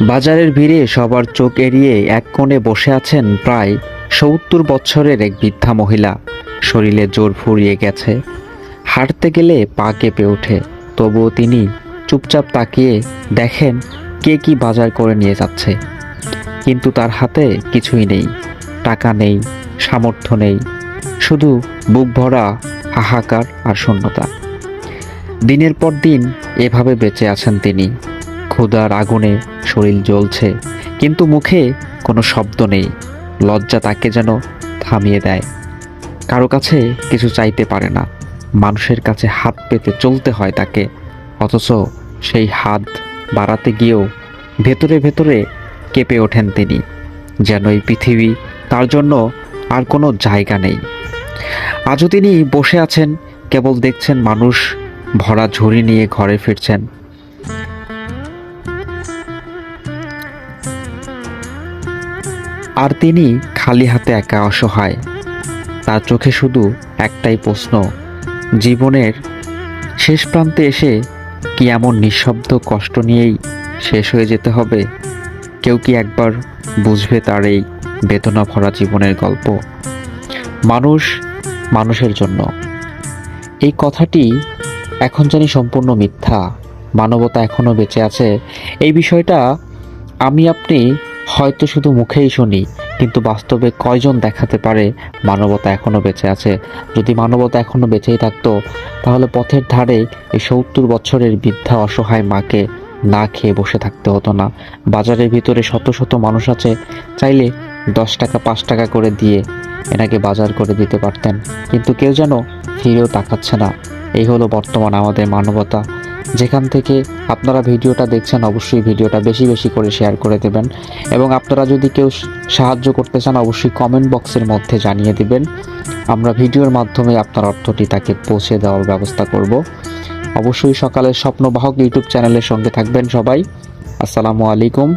বাজারের ভিড়ে সবার চোখ এড়িয়ে এক কোণে বসে আছেন প্রায় সত্তর বছরের এক বৃদ্ধা মহিলা। শরীরে জোর ফুরিয়ে গেছে। হাঁটতে গেলে পা কেঁপে ওঠে। তবুও তিনি চুপচাপ তাকিয়ে দেখেন কে কি বাজার করে নিয়ে যাচ্ছে। কিন্তু তার হাতে কিছুই নেই। টাকা নেই, সামর্থ্য নেই। শুধু বুক ভরা হাহাকার আর শূন্যতা। দিনের পর দিন এভাবে বেঁচে আছেন তিনি। ক্ষুধার আগুনে শরীর জ্বলছে, কিন্তু মুখে কোনো শব্দ নেই। লজ্জা তাকে যেন থামিয়ে দেয়। কারও কাছে কিছু চাইতে পারে না। মানুষের কাছে হাত পেতে চলতে হয় তাকে, অথচ সেই হাত বাড়াতে গিয়েও ভেতরে ভেতরে কেঁপে ওঠেন তিনি, যেন এই পৃথিবী তার জন্য আর কোনো জায়গা নেই। আজও তিনি বসে আছেন, কেবল দেখছেন মানুষ ভরা ঝুড়ি নিয়ে ঘরে ফিরছেন। আর তিনি খালি হাতে একা অসহায়। তার চোখে শুধু একটাই প্রশ্ন, জীবনের শেষ প্রান্তে এসে কি এমন নিঃশব্দ কষ্ট নিয়েই শেষ হয়ে যেতে হবে? কেউ কি একবার বুঝবে তার এই বেদনা ভরা জীবনের গল্প? মানুষ মানুষের জন্য। এই কথাটি এখন জানি সম্পূর্ণ মিথ্যা। মানবতা এখনও বেঁচে আছে। এই বিষয়টা আমি আপনি হয়তো শুধু মুখেই শুনি, কিন্তু বাস্তবে কয়জন দেখাতে পারে মানবতা এখনও বেঁচে আছে? যদি মানবতা এখনও বেঁচেই থাকতো, তাহলে পথের ধারে এই সত্তর বছরের বৃদ্ধা অসহায় মাকে না খেয়ে বসে থাকতে হতো না। বাজারের ভিতরে শত শত মানুষ আছে, চাইলে দশ টাকা, পাঁচ টাকা করে দিয়ে এনাকে বাজার করে দিতে পারতেন। কিন্তু কেউ যেন ফিরেও তাকাচ্ছে না। এই হলো বর্তমান আমাদের মানবতা। যেখান থেকে আপনারা ভিডিওটা দেখছেন, অবশ্যই ভিডিওটা বেশি বেশি করে শেয়ার করে দেবেন। এবং আপনারা যদি কেউ সাহায্য করতে চান, অবশ্যই কমেন্ট বক্সের মধ্যে জানিয়ে দেবেন। আমরা ভিডিওর মাধ্যমে আপনার অর্থটি তাকে পৌঁছে দেওয়ার ব্যবস্থা করব। অবশ্যই সকালের স্বপ্নবাহক ইউটিউব চ্যানেলের সঙ্গে থাকবেন সবাই। আসসালামু আলাইকুম।